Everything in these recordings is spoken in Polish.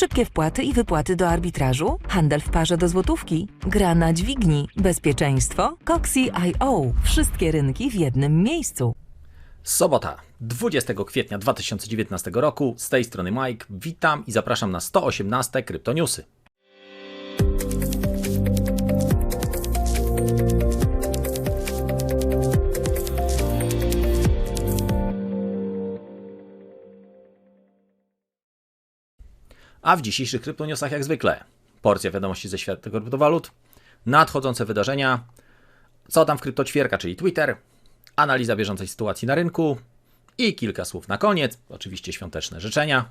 Szybkie wpłaty i wypłaty do arbitrażu? Handel w parze do złotówki? Gra na dźwigni? Bezpieczeństwo? Coxie.io. Wszystkie rynki w jednym miejscu. Sobota, 20 kwietnia 2019 roku. Z tej strony Mike. Witam i zapraszam na 118 Kryptoniusy. A w dzisiejszych kryptoniusach jak zwykle porcja wiadomości ze świata kryptowalut, nadchodzące wydarzenia, co tam w kryptoćwierka, czyli Twitter, analiza bieżącej sytuacji na rynku i kilka słów na koniec, oczywiście świąteczne życzenia.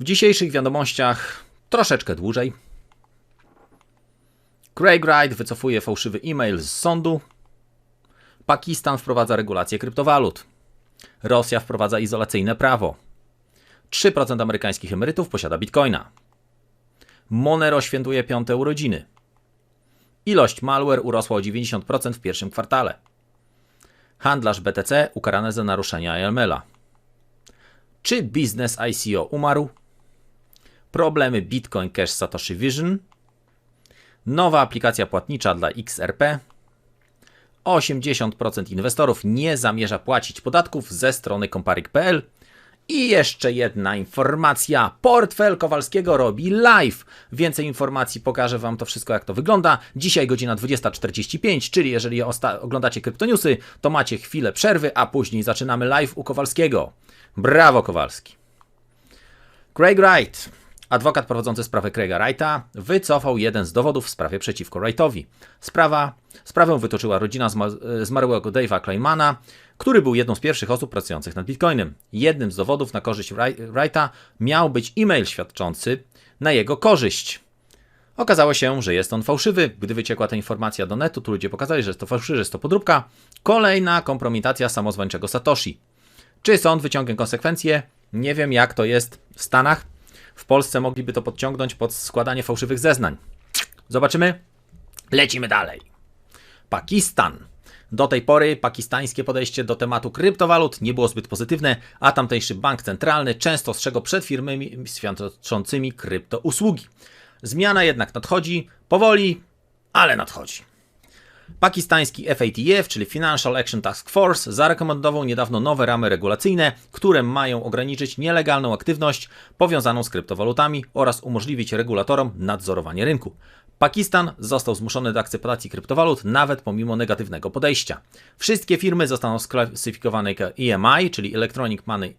W dzisiejszych wiadomościach troszeczkę dłużej. Craig Wright wycofuje fałszywy e-mail z sądu. Pakistan wprowadza regulacje kryptowalut. Rosja wprowadza izolacyjne prawo. 3% amerykańskich emerytów posiada bitcoina. Monero świętuje piąte urodziny. Ilość malware urosła o 90% w pierwszym kwartale. Handlarz BTC ukarany za naruszenia AML-a. Czy biznes ICO umarł? Problemy Bitcoin Cash Satoshi Vision. Nowa aplikacja płatnicza dla XRP. 80% inwestorów nie zamierza płacić podatków ze strony Comparik.pl. I jeszcze jedna informacja. Portfel Kowalskiego robi live. Więcej informacji pokażę Wam to wszystko, jak to wygląda. Dzisiaj godzina 20.45, czyli jeżeli oglądacie kryptoniusy, to macie chwilę przerwy, a później zaczynamy live u Kowalskiego. Brawo, Kowalski. Craig Wright, adwokat prowadzący sprawę Craiga Wrighta, wycofał jeden z dowodów w sprawie przeciwko Wrightowi. Sprawa, sprawę wytoczyła rodzina zmarłego Dave'a Kleinmana, który był jedną z pierwszych osób pracujących nad Bitcoinem. Jednym z dowodów na korzyść Wrighta miał być e-mail świadczący na jego korzyść. Okazało się, że jest on fałszywy. Gdy wyciekła ta informacja do netu, to ludzie pokazali, że jest to fałszywy, że jest to podróbka. Kolejna kompromitacja samozwańczego Satoshi. Czy sąd wyciągnie konsekwencje? Nie wiem, jak to jest w Stanach. W Polsce mogliby to podciągnąć pod składanie fałszywych zeznań. Zobaczymy. Lecimy dalej. Pakistan. Do tej pory pakistańskie podejście do tematu kryptowalut nie było zbyt pozytywne, a tamtejszy bank centralny często ostrzegał przed firmami świadczącymi kryptousługi. Zmiana jednak nadchodzi, powoli, ale nadchodzi. Pakistański FATF, czyli Financial Action Task Force, zarekomendował niedawno nowe ramy regulacyjne, które mają ograniczyć nielegalną aktywność powiązaną z kryptowalutami oraz umożliwić regulatorom nadzorowanie rynku. Pakistan został zmuszony do akceptacji kryptowalut nawet pomimo negatywnego podejścia. Wszystkie firmy zostaną sklasyfikowane jako EMI, czyli Electronic Money,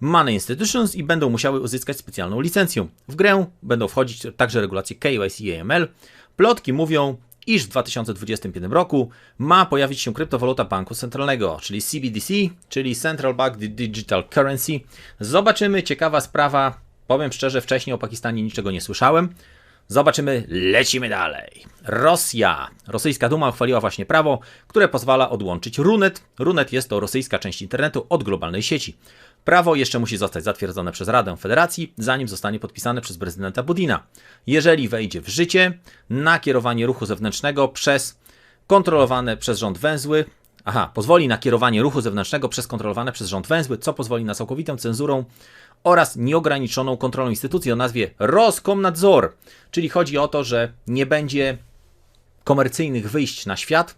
Money Institutions i będą musiały uzyskać specjalną licencję. W grę będą wchodzić także regulacje KYC i AML. Plotki mówią, iż w 2021 roku ma pojawić się kryptowaluta banku centralnego, czyli CBDC, czyli Central Bank Digital Currency. Zobaczymy, ciekawa sprawa. Powiem szczerze, wcześniej o Pakistanie niczego nie słyszałem. Zobaczymy, lecimy dalej. Rosja. Rosyjska Duma uchwaliła właśnie prawo, które pozwala odłączyć Runet. Runet jest to rosyjska część internetu od globalnej sieci. Prawo jeszcze musi zostać zatwierdzone przez Radę Federacji, zanim zostanie podpisane przez prezydenta Budina. Jeżeli wejdzie w życie, nakierowanie ruchu zewnętrznego przez kontrolowane przez rząd węzły, aha, pozwoli na kierowanie ruchu zewnętrznego przez kontrolowane przez rząd węzły, co pozwoli na całkowitą cenzurą oraz nieograniczoną kontrolą instytucji o nazwie Roskomnadzor, czyli chodzi o to, że nie będzie komercyjnych wyjść na świat,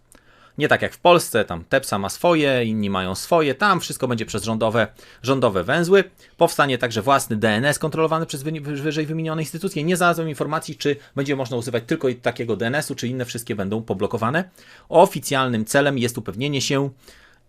nie tak jak w Polsce, tam TEPSA ma swoje, inni mają swoje, tam wszystko będzie przez rządowe, rządowe węzły. Powstanie także własny DNS kontrolowany przez wyżej wymienione instytucje. Nie znalazłem informacji, czy będzie można używać tylko takiego DNS-u, czy inne wszystkie będą poblokowane. Oficjalnym celem jest upewnienie się,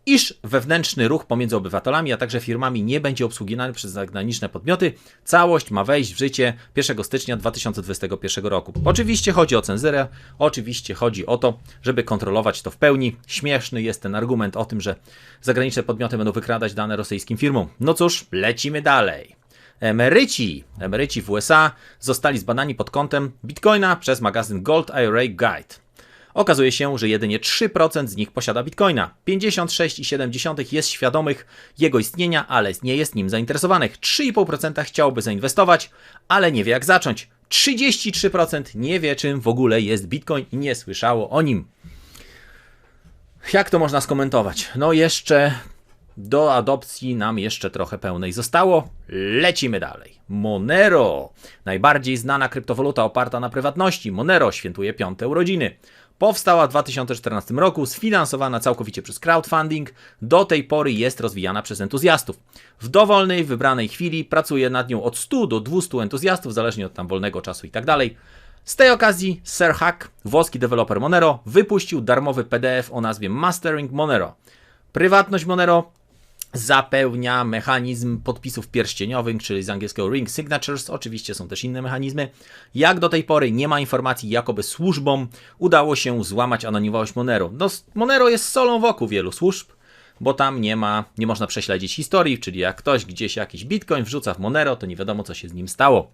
iż wewnętrzny ruch pomiędzy obywatelami, a także firmami nie będzie obsługiwany przez zagraniczne podmioty. Całość ma wejść w życie 1 stycznia 2021 roku. Oczywiście chodzi o cenzurę, oczywiście chodzi o to, żeby kontrolować to w pełni. Śmieszny jest ten argument o tym, że zagraniczne podmioty będą wykradać dane rosyjskim firmom. No cóż, lecimy dalej. Emeryci, emeryci w USA zostali zbadani pod kątem Bitcoina przez magazyn Gold IRA Guide. Okazuje się, że jedynie 3% z nich posiada bitcoina. 56,7% jest świadomych jego istnienia, ale nie jest nim zainteresowanych. 3,5% chciałoby zainwestować, ale nie wie jak zacząć. 33% nie wie czym w ogóle jest bitcoin i nie słyszało o nim. Jak to można skomentować? No jeszcze do adopcji nam jeszcze trochę pełnej zostało. Lecimy dalej. Monero, najbardziej znana kryptowaluta oparta na prywatności. Monero świętuje piąte urodziny. Powstała w 2014 roku, sfinansowana całkowicie przez crowdfunding, do tej pory jest rozwijana przez entuzjastów. W dowolnej, wybranej chwili pracuje nad nią od 100 do 200 entuzjastów, zależnie od tam wolnego czasu i tak dalej. Z tej okazji Sir Hack, włoski deweloper Monero, wypuścił darmowy PDF o nazwie Mastering Monero. Prywatność Monero zapełnia mechanizm podpisów pierścieniowych, czyli z angielskiego ring signatures. Oczywiście są też inne mechanizmy. Jak do tej pory nie ma informacji, jakoby służbom udało się złamać anonimowość Monero. No, Monero jest solą wokół wielu służb, bo tam nie ma, nie można prześledzić historii, czyli jak ktoś gdzieś jakiś bitcoin wrzuca w Monero, to nie wiadomo co się z nim stało.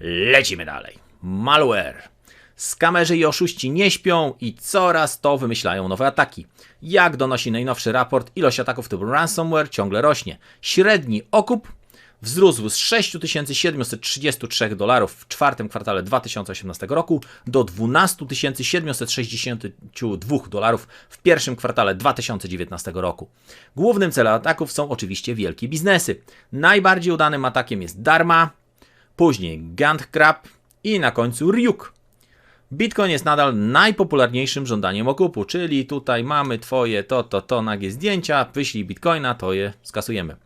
Lecimy dalej. Malware. Skamerzy i oszuści nie śpią i coraz to wymyślają nowe ataki. Jak donosi najnowszy raport, ilość ataków typu ransomware ciągle rośnie. Średni okup wzrósł z 6733 dolarów w czwartym kwartale 2018 roku do 12 762 dolarów w pierwszym kwartale 2019 roku. Głównym celem ataków są oczywiście wielkie biznesy. Najbardziej udanym atakiem jest Dharma, później Gantgrab i na końcu Ryuk. Bitcoin jest nadal najpopularniejszym żądaniem okupu, czyli tutaj mamy twoje to, to, to nagie zdjęcia, wyślij bitcoina, to je skasujemy.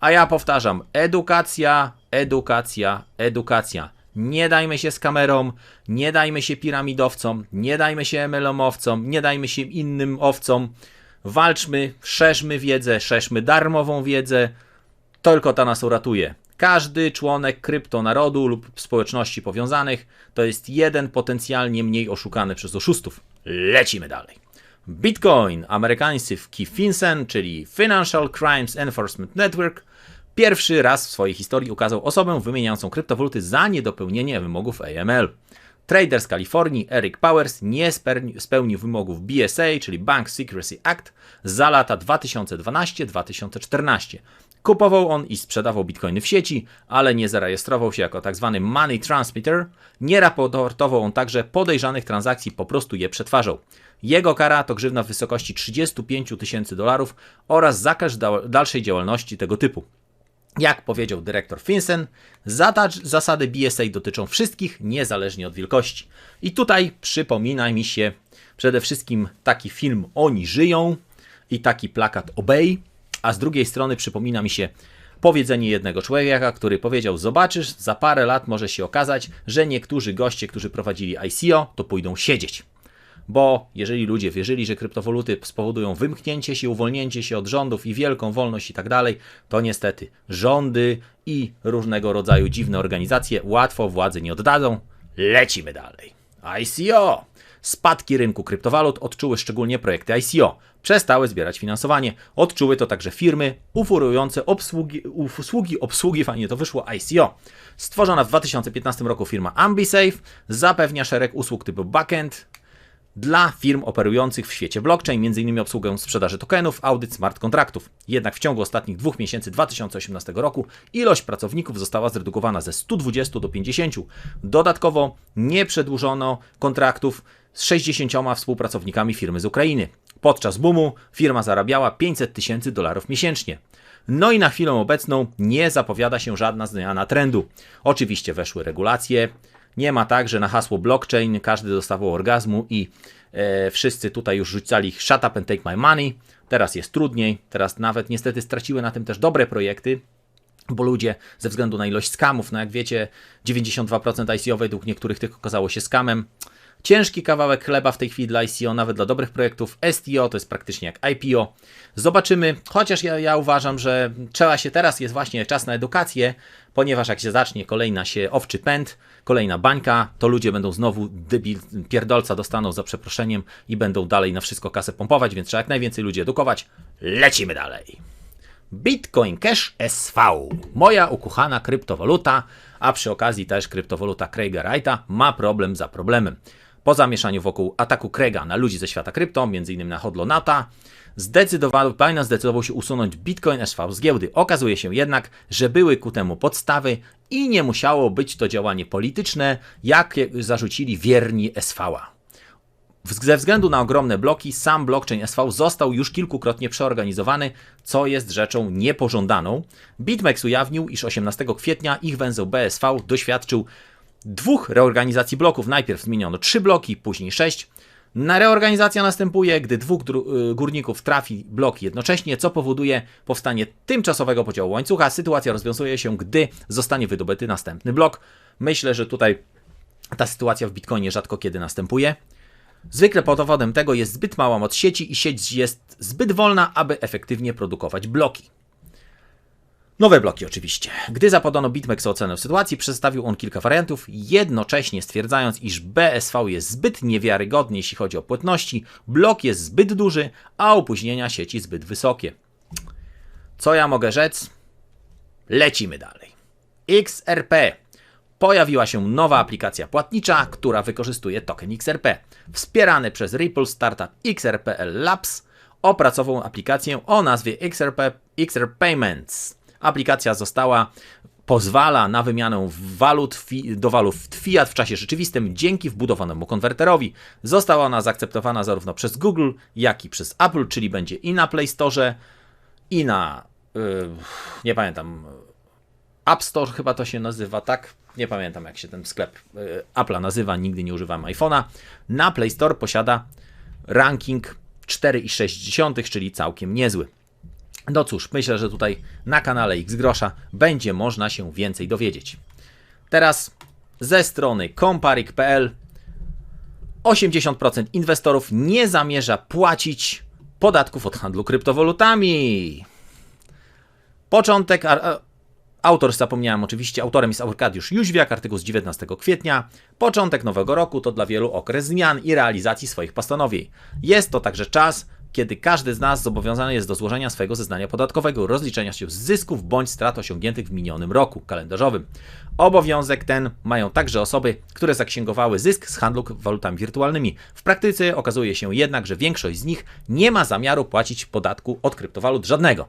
A ja powtarzam, edukacja, edukacja, edukacja. Nie dajmy się z kamerą, nie dajmy się piramidowcom, nie dajmy się MLM-owcom, nie dajmy się innym owcom. Walczmy, szerzmy wiedzę, szerzmy darmową wiedzę. Tylko ta nas uratuje. Każdy członek kryptonarodu lub społeczności powiązanych to jest jeden potencjalnie mniej oszukany przez oszustów. Lecimy dalej. Bitcoin, amerykańscy FinCEN, czyli Financial Crimes Enforcement Network, pierwszy raz w swojej historii ukazał osobę wymieniającą kryptowaluty za niedopełnienie wymogów AML. Trader z Kalifornii Eric Powers nie spełnił wymogów BSA, czyli Bank Secrecy Act, za lata 2012-2014. Kupował on i sprzedawał bitcoiny w sieci, ale nie zarejestrował się jako tzw. Tak money transmitter. Nie raportował on także podejrzanych transakcji, po prostu je przetwarzał. Jego kara to grzywna w wysokości 35 tysięcy dolarów oraz zakaz dalszej działalności tego typu. Jak powiedział dyrektor Finsen, zasady BSA dotyczą wszystkich, niezależnie od wielkości. I tutaj przypomina mi się przede wszystkim taki film Oni żyją i taki plakat Obey, a z drugiej strony przypomina mi się powiedzenie jednego człowieka, który powiedział: Zobaczysz, za parę lat może się okazać, że niektórzy goście, którzy prowadzili ICO, to pójdą siedzieć. Bo jeżeli ludzie wierzyli, że kryptowaluty spowodują wymknięcie się, uwolnięcie się od rządów i wielką wolność i tak dalej, to niestety rządy i różnego rodzaju dziwne organizacje łatwo władzy nie oddadzą. Lecimy dalej. ICO! Spadki rynku kryptowalut odczuły szczególnie projekty ICO. Przestały zbierać finansowanie. Odczuły to także firmy oferujące obsługi, usługi obsługi, fajnie to wyszło, ICO. Stworzona w 2015 roku firma AmbiSafe zapewnia szereg usług typu backend, dla firm operujących w świecie blockchain, m.in. obsługę sprzedaży tokenów, audyt smart kontraktów. Jednak w ciągu ostatnich dwóch miesięcy 2018 roku ilość pracowników została zredukowana ze 120 do 50. Dodatkowo nie przedłużono kontraktów z 60 współpracownikami firmy z Ukrainy. Podczas boomu firma zarabiała 500 tysięcy dolarów miesięcznie. No i na chwilę obecną nie zapowiada się żadna zmiana trendu. Oczywiście weszły regulacje, nie ma tak, że na hasło blockchain każdy dostawał orgazmu i e, wszyscy tutaj już rzucali shut up and take my money. Teraz jest trudniej, teraz nawet niestety straciły na tym też dobre projekty, bo ludzie ze względu na ilość skamów, no jak wiecie, 92% ICO według niektórych tych okazało się skamem. Ciężki kawałek chleba w tej chwili dla ICO, nawet dla dobrych projektów. STO to jest praktycznie jak IPO. Zobaczymy, chociaż ja, ja uważam, że trzeba się teraz, jest właśnie czas na edukację, ponieważ jak się zacznie kolejna się owczy pęd, kolejna bańka, to ludzie będą znowu debil, pierdolca dostaną za przeproszeniem i będą dalej na wszystko kasę pompować, więc trzeba jak najwięcej ludzi edukować. Lecimy dalej. Bitcoin Cash SV, moja ukochana kryptowaluta, a przy okazji też kryptowaluta Craiga Wrighta ma problem za problemem. Po zamieszaniu wokół ataku Craiga na ludzi ze świata krypto, m.in. na Hodlonata, zdecydował, Binance zdecydował się usunąć Bitcoin SV z giełdy. Okazuje się jednak, że były ku temu podstawy i nie musiało być to działanie polityczne, jak zarzucili wierni SV. Ze względu na ogromne bloki, sam blockchain SV został już kilkukrotnie przeorganizowany, co jest rzeczą niepożądaną. BitMEX ujawnił, iż 18 kwietnia ich węzeł BSV doświadczył dwóch reorganizacji bloków. Najpierw zmieniono trzy bloki, później sześć. Na reorganizacja następuje, gdy dwóch y, górników trafi bloki jednocześnie, co powoduje powstanie tymczasowego podziału łańcucha. Sytuacja rozwiązuje się, gdy zostanie wydobyty następny blok. Myślę, że tutaj ta sytuacja w Bitcoinie rzadko kiedy następuje. Zwykle powodem tego jest zbyt mała moc sieci i sieć jest zbyt wolna, aby efektywnie produkować bloki. Nowe bloki oczywiście. Gdy zapodano BitMEX ocenę sytuacji, przedstawił on kilka wariantów, jednocześnie stwierdzając, iż BSV jest zbyt niewiarygodny, jeśli chodzi o płynności, blok jest zbyt duży, a opóźnienia sieci zbyt wysokie. Co ja mogę rzec? Lecimy dalej. XRP. Pojawiła się nowa aplikacja płatnicza, która wykorzystuje token XRP. Wspierany przez Ripple startup XRPL Labs opracował aplikację o nazwie XRP, XR Payments. Aplikacja została pozwala na wymianę walut do walut fiat w czasie rzeczywistym dzięki wbudowanemu konwerterowi. Została ona zaakceptowana zarówno przez Google, jak i przez Apple, czyli będzie i na Play Store, i na yy, nie pamiętam App Store chyba to się nazywa, tak? Nie pamiętam jak się ten sklep yy, Apple'a nazywa, nigdy nie używam iPhone'a. Na Play Store posiada ranking 4,6, czyli całkiem niezły. No cóż, myślę, że tutaj na kanale X Grosza będzie można się więcej dowiedzieć. Teraz ze strony comparik.pl 80% inwestorów nie zamierza płacić podatków od handlu kryptowalutami. Początek. a- Autor, zapomniałem oczywiście, autorem jest Arkadiusz Jóźwiak, artykuł z 19 kwietnia. Początek nowego roku to dla wielu okres zmian i realizacji swoich postanowień. Jest to także czas, kiedy każdy z nas zobowiązany jest do złożenia swojego zeznania podatkowego, rozliczenia się z zysków bądź strat osiągniętych w minionym roku kalendarzowym. Obowiązek ten mają także osoby, które zaksięgowały zysk z handlu walutami wirtualnymi. W praktyce okazuje się jednak, że większość z nich nie ma zamiaru płacić podatku od kryptowalut żadnego.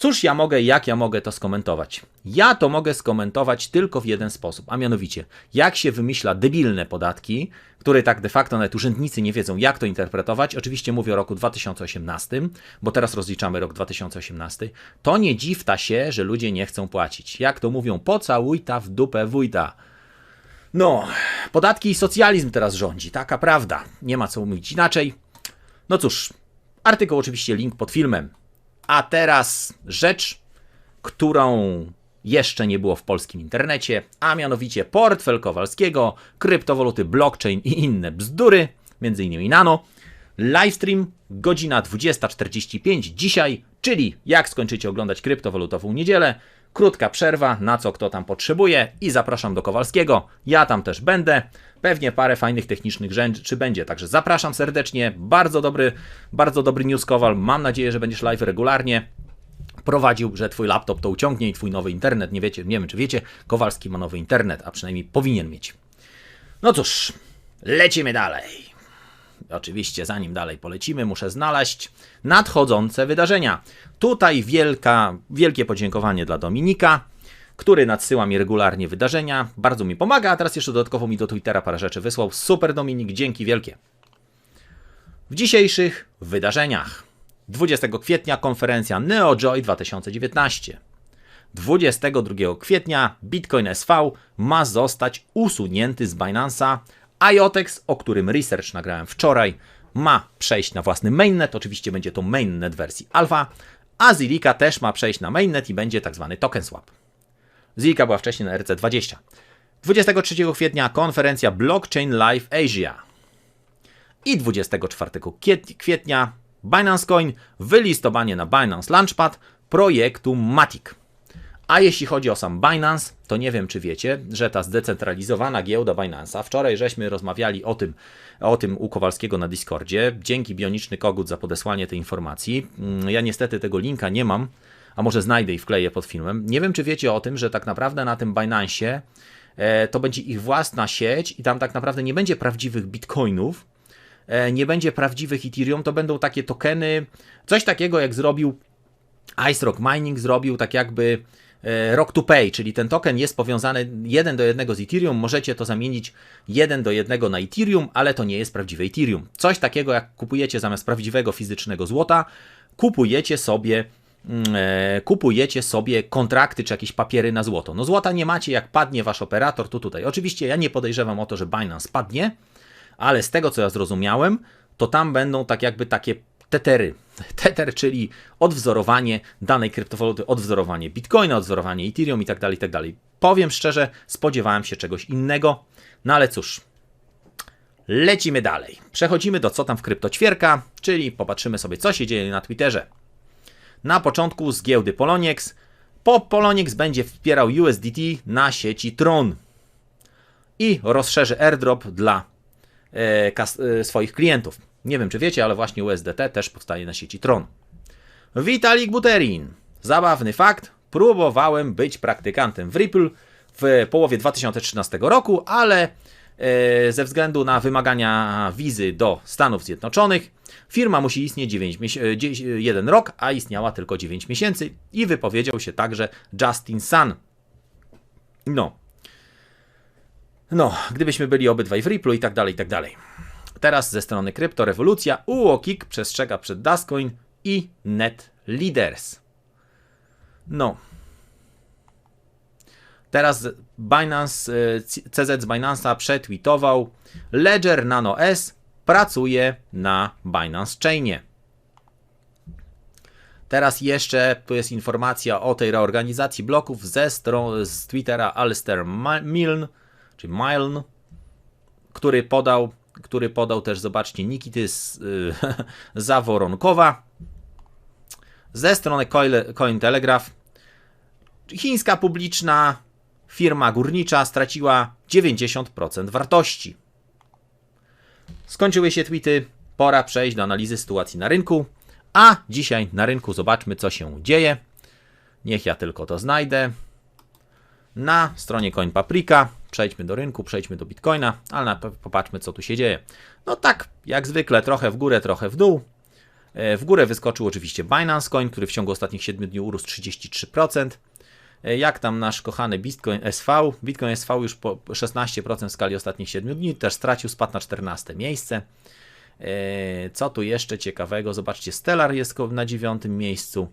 Cóż ja mogę, jak ja mogę to skomentować? Ja to mogę skomentować tylko w jeden sposób, a mianowicie, jak się wymyśla debilne podatki, które tak de facto nawet urzędnicy nie wiedzą, jak to interpretować. Oczywiście mówię o roku 2018, bo teraz rozliczamy rok 2018. To nie dziwta się, że ludzie nie chcą płacić. Jak to mówią, pocałuj ta w dupę wójta. No, podatki i socjalizm teraz rządzi, taka prawda. Nie ma co mówić inaczej. No cóż, artykuł oczywiście link pod filmem. A teraz rzecz, którą jeszcze nie było w polskim internecie, a mianowicie portfel Kowalskiego, kryptowaluty, blockchain i inne bzdury, między innymi nano. Livestream godzina 20.45 dzisiaj, czyli jak skończycie oglądać kryptowalutową niedzielę, krótka przerwa, na co kto tam potrzebuje i zapraszam do Kowalskiego. Ja tam też będę. Pewnie parę fajnych technicznych rzeczy będzie, także zapraszam serdecznie. Bardzo dobry, bardzo dobry news Kowal. Mam nadzieję, że będziesz live regularnie prowadził, że twój laptop to uciągnie i twój nowy internet. Nie wiecie, nie wiem czy wiecie, Kowalski ma nowy internet, a przynajmniej powinien mieć. No cóż, lecimy dalej. Oczywiście, zanim dalej polecimy, muszę znaleźć nadchodzące wydarzenia. Tutaj wielka, wielkie podziękowanie dla Dominika, który nadsyła mi regularnie wydarzenia. Bardzo mi pomaga, a teraz jeszcze dodatkowo mi do Twittera parę rzeczy wysłał. Super Dominik, dzięki wielkie. W dzisiejszych wydarzeniach. 20 kwietnia konferencja NeoJoy 2019. 22 kwietnia Bitcoin SV ma zostać usunięty z Binance'a. IOTEX, o którym research nagrałem wczoraj, ma przejść na własny mainnet. Oczywiście będzie to mainnet wersji alpha. A Zilika też ma przejść na mainnet i będzie tak zwany token swap. Zilika była wcześniej na RC20. 23 kwietnia konferencja Blockchain Live Asia. I 24 kwiet- kwietnia Binance Coin, wylistowanie na Binance Launchpad projektu Matic. A jeśli chodzi o sam Binance, to nie wiem, czy wiecie, że ta zdecentralizowana giełda Binance'a, wczoraj żeśmy rozmawiali o tym, o tym u Kowalskiego na Discordzie. Dzięki Bioniczny Kogut za podesłanie tej informacji. Mm, Ja niestety tego linka nie mam, a może znajdę i wkleję pod filmem. Nie wiem, czy wiecie o tym, że tak naprawdę na tym Binance'ie e, to będzie ich własna sieć i tam tak naprawdę nie będzie prawdziwych bitcoinów, e, nie będzie prawdziwych Ethereum, to będą takie tokeny, coś takiego jak zrobił Ice Rock Mining, zrobił tak jakby e, Rock to Pay, czyli ten token jest powiązany jeden do jednego z Ethereum, możecie to zamienić jeden do jednego na Ethereum, ale to nie jest prawdziwe Ethereum. Coś takiego jak kupujecie zamiast prawdziwego fizycznego złota, kupujecie sobie kupujecie sobie kontrakty czy jakieś papiery na złoto. No złota nie macie, jak padnie wasz operator, to tutaj. Oczywiście ja nie podejrzewam o to, że Binance padnie, ale z tego co ja zrozumiałem, to tam będą tak jakby takie tetery. Tether, czyli odwzorowanie danej kryptowaluty, odwzorowanie Bitcoina, odwzorowanie Ethereum i tak dalej, i tak dalej. Powiem szczerze, spodziewałem się czegoś innego, no ale cóż, lecimy dalej. Przechodzimy do co tam w kryptoćwierka, czyli popatrzymy sobie, co się dzieje na Twitterze. Na początku z giełdy Poloniex. Po Poloniex będzie wspierał USDT na sieci Tron i rozszerzy airdrop dla e, e, swoich klientów. Nie wiem, czy wiecie, ale właśnie USDT też powstaje na sieci Tron. Vitalik Buterin. Zabawny fakt. Próbowałem być praktykantem w Ripple w połowie 2013 roku, ale ze względu na wymagania wizy do Stanów Zjednoczonych, firma musi istnieć 9 mies- e, dzie- jeden rok, a istniała tylko 9 miesięcy i wypowiedział się także Justin Sun. No. No, gdybyśmy byli obydwaj w Ripple i tak dalej, i tak dalej. Teraz ze strony kryptorewolucja UOKiK przestrzega przed Dascoin i Net Leaders. No. Teraz Binance, y, CZ z Binance'a przetweetował Ledger Nano S pracuje na Binance Chainie. Teraz jeszcze tu jest informacja o tej reorganizacji bloków ze strony z Twittera Alistair Milne, czy Milne, który podał, który podał też, zobaczcie, Nikity z, y, Zaworonkowa. Ze strony Cointelegraph chińska publiczna firma górnicza straciła 90% wartości. Skończyły się tweety, pora przejść do analizy sytuacji na rynku. A dzisiaj na rynku zobaczmy, co się dzieje. Niech ja tylko to znajdę. Na stronie Coin Paprika przejdźmy do rynku, przejdźmy do Bitcoina, ale popatrzmy, co tu się dzieje. No tak, jak zwykle, trochę w górę, trochę w dół. E, W górę wyskoczył oczywiście Binance Coin, który w ciągu ostatnich 7 dni urósł 33%. E, Jak tam nasz kochany Bitcoin SV? Bitcoin SV już po 16% w skali ostatnich 7 dni, też stracił, spadł na 14 miejsce. E, Co tu jeszcze ciekawego? Zobaczcie, Stellar jest na dziewiątym miejscu.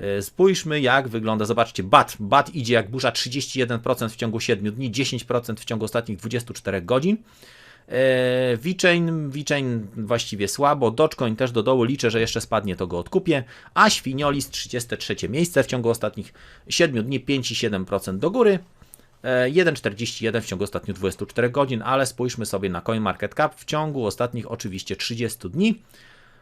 E, Spójrzmy, jak wygląda. Zobaczcie, BAT. BAT idzie jak burza 31% w ciągu 7 dni, 10% w ciągu ostatnich 24 godzin. E, VeChain, VeChain właściwie słabo, Dogecoin też do dołu, liczę, że jeszcze spadnie, to go odkupię, a Świniolis 33 miejsce w ciągu ostatnich 7 dni, 5,7% do góry, e, 1,41 w ciągu ostatnich 24 godzin, ale spójrzmy sobie na CoinMarketCap w ciągu ostatnich oczywiście 30 dni.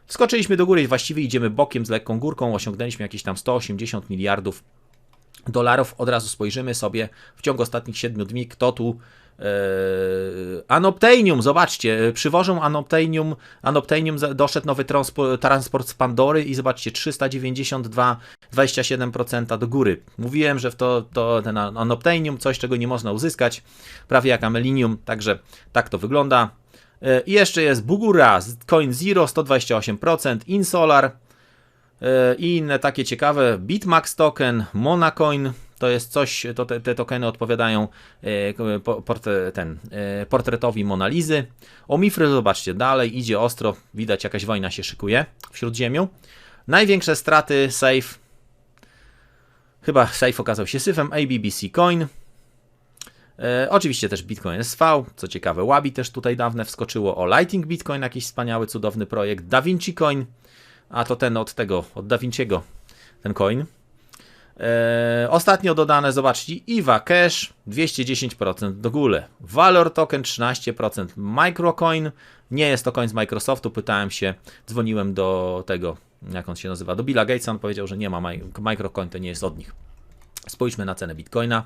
Wskoczyliśmy do góry i właściwie idziemy bokiem z lekką górką, osiągnęliśmy jakieś tam 180 miliardów dolarów. Od razu spojrzymy sobie w ciągu ostatnich 7 dni, kto tu e, Anoptanium, zobaczcie, przywożą Anoptanium, Anoptanium za- doszedł nowy transpo, transport z Pandory i zobaczcie, 392, 27% do góry. Mówiłem, że w to, to ten Anoptanium, coś czego nie można uzyskać, prawie jak Amelinium, także tak to wygląda. E, I jeszcze jest Bugura, Coin Zero 128%, Insolar, E, I inne takie ciekawe, Bitmax token, Monacoin, to jest coś, to te, te tokeny odpowiadają e, po- portre, ten, e, portretowi Monalizy. Omifry, zobaczcie, dalej idzie ostro, widać jakaś wojna się szykuje w Śródziemiu. Największe straty, safe, chyba safe okazał się syfem, ABBC Coin. E, oczywiście też Bitcoin SV, co ciekawe, Wabi też tutaj dawne wskoczyło, o Lighting Bitcoin, jakiś wspaniały, cudowny projekt, DaVinci Coin, a to ten od tego, od Da Vinciego, ten coin. Eee, ostatnio dodane, zobaczcie, IVA Cash 210% do góry, Valor Token 13%, Microcoin, nie jest to coin z Microsoftu, pytałem się, dzwoniłem do tego, jak on się nazywa, do Billa Gatesa, on powiedział, że nie ma, mi- Microcoin to nie jest od nich. Spójrzmy na cenę Bitcoina.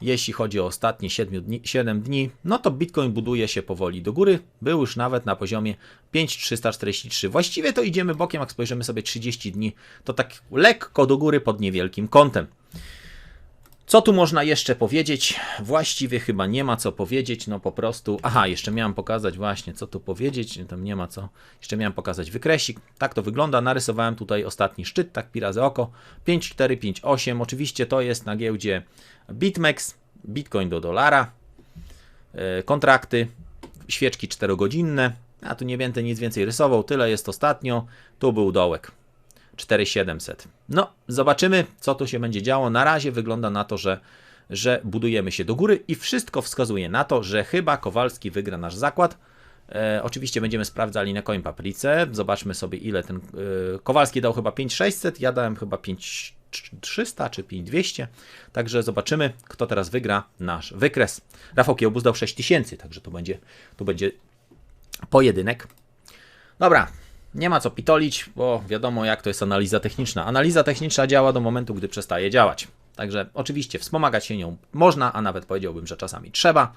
Jeśli chodzi o ostatnie 7 dni, 7 dni, no to Bitcoin buduje się powoli do góry. Był już nawet na poziomie 5343. Właściwie to idziemy bokiem, jak spojrzymy sobie 30 dni, to tak lekko do góry pod niewielkim kątem. Co tu można jeszcze powiedzieć? Właściwie chyba nie ma co powiedzieć, no po prostu. Aha, jeszcze miałem pokazać właśnie, co tu powiedzieć. Tam nie ma co. Jeszcze miałem pokazać wykresik. Tak to wygląda. Narysowałem tutaj ostatni szczyt, tak pi razy oko. 5458. Oczywiście to jest na giełdzie BitMEX, Bitcoin do dolara. E, kontrakty, świeczki 4-godzinne. A tu nie będę nic więcej rysował. Tyle jest ostatnio. Tu był dołek. 4700. No, zobaczymy, co tu się będzie działo. Na razie wygląda na to, że, że budujemy się do góry i wszystko wskazuje na to, że chyba Kowalski wygra nasz zakład. E, oczywiście będziemy sprawdzali na Coin Paprice. Zobaczmy sobie, ile ten. E, Kowalski dał chyba 5600, ja dałem chyba 5300 czy 5200. Także zobaczymy, kto teraz wygra nasz wykres. Rafał Kiełbus dał 6000, także to będzie, to będzie pojedynek. Dobra, nie ma co pitolić, bo wiadomo jak to jest analiza techniczna. Analiza techniczna działa do momentu, gdy przestaje działać. Także oczywiście wspomagać się nią można, a nawet powiedziałbym, że czasami trzeba,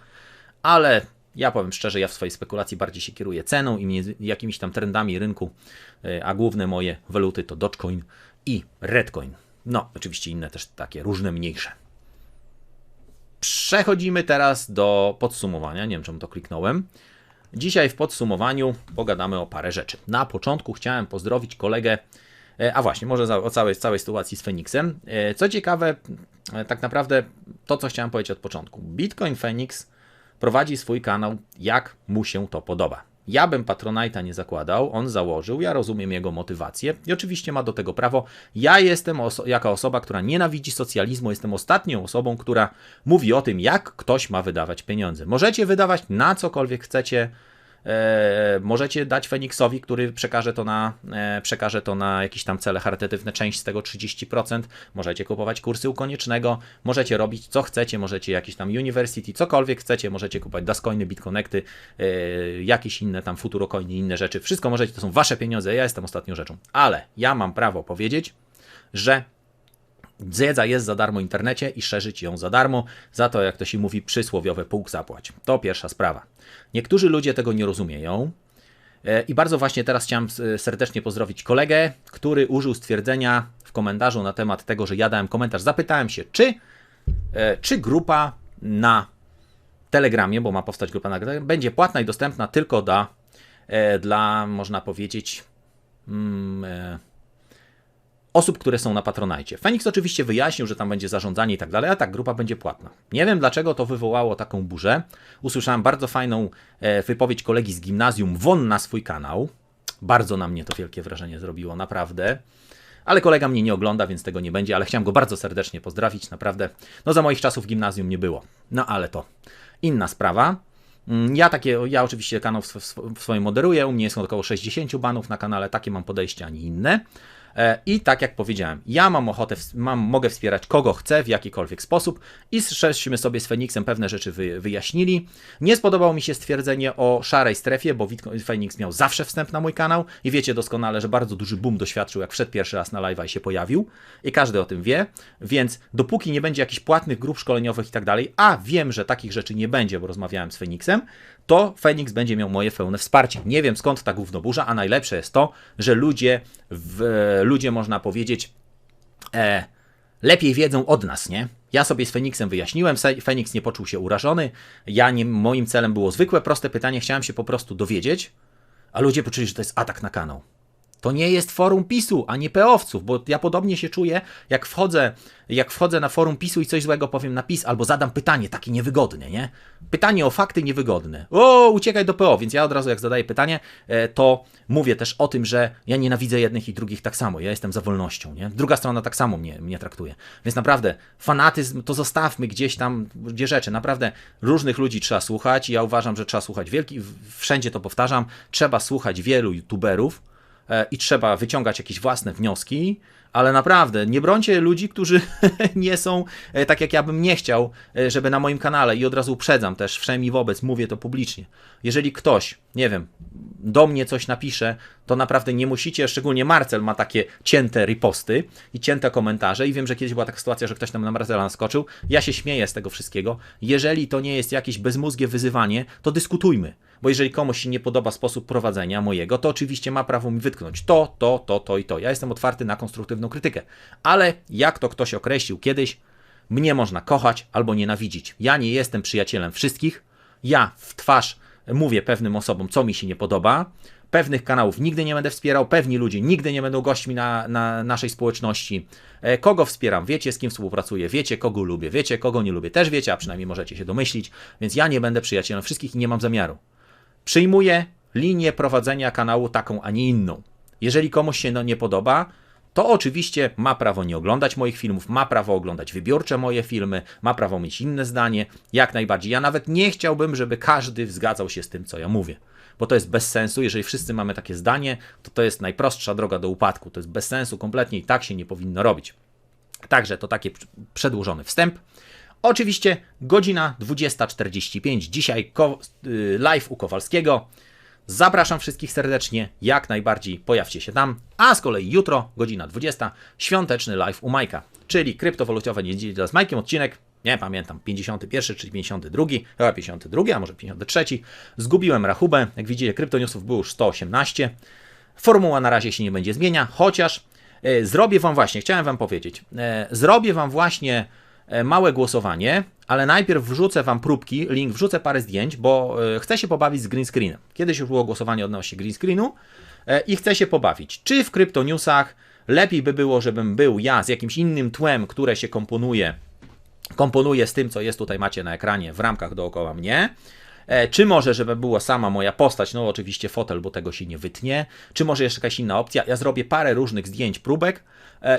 ale ja powiem szczerze, ja w swojej spekulacji bardziej się kieruję ceną i jakimiś tam trendami rynku, e, a główne moje waluty to Dogecoin i Redcoin. No, oczywiście inne też takie różne, mniejsze. Przechodzimy teraz do podsumowania. Nie wiem, czemu to kliknąłem. Dzisiaj w podsumowaniu pogadamy o parę rzeczy. Na początku chciałem pozdrowić kolegę, e, a właśnie, może o całej, całej sytuacji z Phoenixem. E, co ciekawe, e, tak naprawdę to, co chciałem powiedzieć od początku. Bitcoin Phoenix prowadzi swój kanał, jak mu się to podoba. Ja bym Patronite'a nie zakładał, on założył, ja rozumiem jego motywację i oczywiście ma do tego prawo. Ja jestem oso jako osoba, która nienawidzi socjalizmu, jestem ostatnią osobą, która mówi o tym, jak ktoś ma wydawać pieniądze. Możecie wydawać na cokolwiek chcecie, możecie dać Feniksowi, który przekaże to, na, e, przekaże to na jakieś tam cele charytatywne, część z tego 30%. Możecie kupować kursy u koniecznego, możecie robić co chcecie, możecie jakieś tam University, cokolwiek chcecie, możecie kupować Dascoiny, Bitconnecty, e, jakieś inne tam Futurocoiny, inne rzeczy. Wszystko możecie, to są wasze pieniądze, ja jestem ostatnią rzeczą. Ale ja mam prawo powiedzieć, że Wiedza jest za darmo w internecie i szerzyć ją za darmo, za to, jak to się mówi, przysłowiowe pół zapłać. To pierwsza sprawa. Niektórzy ludzie tego nie rozumieją. E, I bardzo właśnie teraz chciałem serdecznie pozdrowić kolegę, który użył stwierdzenia w komentarzu na temat tego, że ja dałem komentarz. Zapytałem się, czy, e, czy grupa na Telegramie, bo ma powstać grupa na Telegramie, będzie płatna i dostępna tylko dla, e, dla można powiedzieć, mm, osób, które są na Patronajcie. Fenix oczywiście wyjaśnił, że tam będzie zarządzanie i tak dalej, a tak, grupa będzie płatna. Nie wiem, dlaczego to wywołało taką burzę. Usłyszałem bardzo fajną e, wypowiedź kolegi z gimnazjum won na swój kanał. Bardzo na mnie to wielkie wrażenie zrobiło, naprawdę. Ale kolega mnie nie ogląda, więc tego nie będzie, ale chciałem go bardzo serdecznie pozdrawić, naprawdę. No za moich czasów gimnazjum nie było. No ale to inna sprawa. Mm, ja takie, ja oczywiście kanał w, swoim moderuję, u mnie jest około 60 banów na kanale, takie mam podejście, a nie inne. E, I tak jak powiedziałem, ja mam ochotę, mam, mogę wspierać kogo chcę w jakikolwiek sposób i żeśmy sobie z Feniksem pewne rzeczy wy, wyjaśnili. Nie spodobało mi się stwierdzenie o szarej strefie, bo Feniks miał zawsze wstęp na mój kanał i wiecie doskonale, że bardzo duży boom doświadczył, jak wszedł pierwszy raz na live'a i się pojawił i każdy o tym wie, więc dopóki nie będzie jakichś płatnych grup szkoleniowych i tak dalej, a wiem, że takich rzeczy nie będzie, bo rozmawiałem z Feniksem, to Fenix będzie miał moje pełne wsparcie. Nie wiem skąd ta gównoburza, a najlepsze jest to, że ludzie, w, ludzie można powiedzieć, e, lepiej wiedzą od nas, nie? Ja sobie z Feniksem wyjaśniłem, Feniks nie poczuł się urażony, ja nie, moim celem było zwykłe, proste pytanie, chciałem się po prostu dowiedzieć, a ludzie poczuli, że to jest atak na kanał. To nie jest forum PiSu, a nie peowców, bo ja podobnie się czuję, jak wchodzę, jak wchodzę na forum PiSu i coś złego powiem na PiS, albo zadam pytanie takie niewygodne, nie? Pytanie o fakty niewygodne. O, uciekaj do PO, więc ja od razu jak zadaję pytanie, e, to mówię też o tym, że ja nienawidzę jednych i drugich tak samo. Ja jestem za wolnością, nie? Druga strona tak samo mnie, mnie traktuje. Więc naprawdę, fanatyzm to zostawmy gdzieś tam, gdzie rzeczy. Naprawdę, różnych ludzi trzeba słuchać i ja uważam, że trzeba słuchać wielki, wszędzie to powtarzam, trzeba słuchać wielu youtuberów, i trzeba wyciągać jakieś własne wnioski, ale naprawdę nie brońcie ludzi, którzy nie są e, tak jak ja bym nie chciał, e, żeby na moim kanale i od razu uprzedzam też wszemi wobec, mówię to publicznie. Jeżeli ktoś, nie wiem, do mnie coś napisze, to naprawdę nie musicie, szczególnie Marcel ma takie cięte riposty i cięte komentarze i wiem, że kiedyś była taka sytuacja, że ktoś tam na Marcela naskoczył. Ja się śmieję z tego wszystkiego. Jeżeli to nie jest jakieś bezmózgie wyzywanie, to dyskutujmy bo jeżeli komuś się nie podoba sposób prowadzenia mojego, to oczywiście ma prawo mi wytknąć to, to, to, to i to. Ja jestem otwarty na konstruktywną krytykę. Ale jak to ktoś określił kiedyś, Mnie można kochać albo nienawidzić. Ja nie jestem przyjacielem wszystkich. Ja w twarz mówię pewnym osobom, co mi się nie podoba. Pewnych kanałów nigdy nie będę wspierał, pewni ludzie nigdy nie będą gośćmi na, na naszej społeczności. E, Kogo wspieram? Wiecie, z kim współpracuję, wiecie, kogo lubię, wiecie, kogo nie lubię. Też wiecie, a przynajmniej możecie się domyślić, więc ja nie będę przyjacielem wszystkich i nie mam zamiaru. Przyjmuję linię prowadzenia kanału taką, a nie inną. Jeżeli komuś się no nie podoba, to oczywiście ma prawo nie oglądać moich filmów, ma prawo oglądać wybiórcze moje filmy, ma prawo mieć inne zdanie, jak najbardziej. Ja nawet nie chciałbym, żeby każdy zgadzał się z tym, co ja mówię, bo to jest bez sensu. Jeżeli wszyscy mamy takie zdanie, to to jest najprostsza droga do upadku. To jest bez sensu kompletnie i tak się nie powinno robić. Także to taki przedłużony wstęp. Oczywiście godzina 20.45. Dzisiaj y, live u Kowalskiego. Zapraszam wszystkich serdecznie, jak najbardziej pojawcie się tam. A z kolei jutro, godzina 20, świąteczny live u Majka, czyli kryptowalutowe niedziela z Majkiem, odcinek, nie pamiętam, 51 czy 52, chyba 52, a może 53. Zgubiłem rachubę, jak widzicie, kryptoniusów było już 118. Formuła na razie się nie będzie zmienia, chociaż e, zrobię Wam właśnie, chciałem Wam powiedzieć, e, zrobię Wam właśnie małe głosowanie, ale najpierw wrzucę Wam próbki, link, wrzucę parę zdjęć, bo e, chcę się pobawić z green screenem. Kiedyś już było głosowanie odnośnie green screenu e, i chcę się pobawić. Czy w kryptoniusach lepiej by było, żebym był ja z jakimś innym tłem, które się komponuje, komponuje z tym, co jest tutaj macie na ekranie w ramkach dookoła mnie, E, Czy może, żeby była sama moja postać, no oczywiście fotel, bo tego się nie wytnie, czy może jeszcze jakaś inna opcja. Ja zrobię parę różnych zdjęć, próbek e,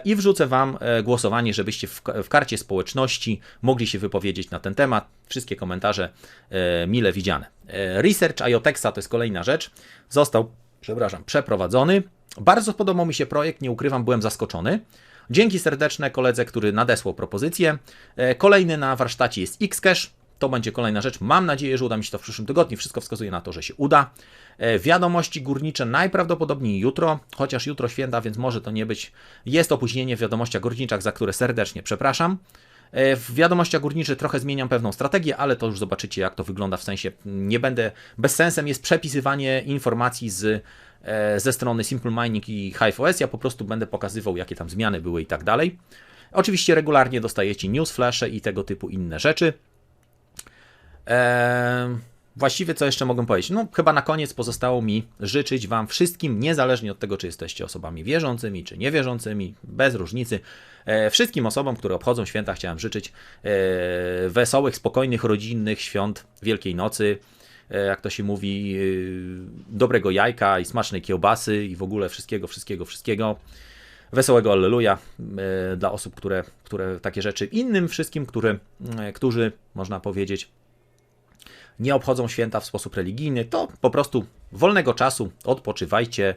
i wrzucę Wam e, głosowanie, żebyście w, w karcie społeczności mogli się wypowiedzieć na ten temat. Wszystkie komentarze e, mile widziane. E, Research IoTexa to jest kolejna rzecz. Został, przepraszam, przeprowadzony. Bardzo podobał mi się projekt, nie ukrywam, byłem zaskoczony. Dzięki serdeczne koledze, który nadesłał propozycję. E, Kolejny na warsztacie jest Xcash. To będzie kolejna rzecz. Mam nadzieję, że uda mi się to w przyszłym tygodniu. Wszystko wskazuje na to, że się uda. E, Wiadomości górnicze najprawdopodobniej jutro, chociaż jutro święta, więc może to nie być. Jest opóźnienie w wiadomościach górniczych, za które serdecznie przepraszam. E, W wiadomościach górniczych trochę zmieniam pewną strategię, ale to już zobaczycie, jak to wygląda. W sensie nie będę. Bez sensem jest przepisywanie informacji z, e, ze strony Simple Mining i HiveOS. Ja po prostu będę pokazywał, jakie tam zmiany były i tak dalej. Oczywiście regularnie dostajecie newsflasze i tego typu inne rzeczy. Eee, właściwie co jeszcze mogę powiedzieć? No, chyba na koniec pozostało mi życzyć Wam wszystkim, niezależnie od tego, czy jesteście osobami wierzącymi, czy niewierzącymi, bez różnicy. E, wszystkim osobom, które obchodzą święta, chciałem życzyć e, wesołych, spokojnych, rodzinnych świąt Wielkiej Nocy. E, jak to się mówi, e, dobrego jajka i smacznej kiełbasy i w ogóle wszystkiego, wszystkiego, wszystkiego. Wesołego Alleluja e, dla osób, które, które takie rzeczy. Innym wszystkim, które, którzy, można powiedzieć, nie obchodzą święta w sposób religijny, to po prostu wolnego czasu odpoczywajcie,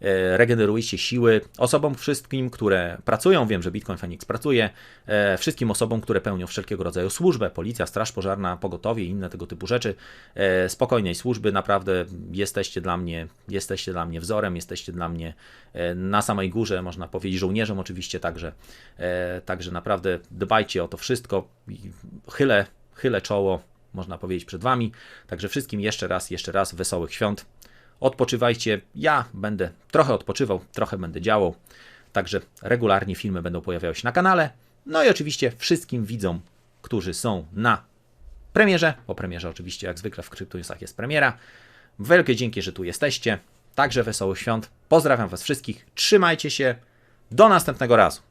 e, regenerujcie siły. Osobom wszystkim, które pracują, wiem, że Bitcoin Phoenix pracuje, e, wszystkim osobom, które pełnią wszelkiego rodzaju służbę, policja, straż pożarna, pogotowie i inne tego typu rzeczy, e, spokojnej służby, naprawdę jesteście dla mnie, jesteście dla mnie wzorem, jesteście dla mnie na samej górze, można powiedzieć, żołnierzem oczywiście także, także naprawdę dbajcie o to wszystko, chylę, chylę czoło, można powiedzieć, przed Wami. Także wszystkim jeszcze raz, jeszcze raz wesołych świąt. Odpoczywajcie. Ja będę trochę odpoczywał, trochę będę działał. Także regularnie filmy będą pojawiały się na kanale. No i oczywiście wszystkim widzom, którzy są na premierze, po premierze oczywiście jak zwykle w Kryptonewsach jest premiera. Wielkie dzięki, że tu jesteście. Także wesołych świąt. Pozdrawiam Was wszystkich. Trzymajcie się. Do następnego razu.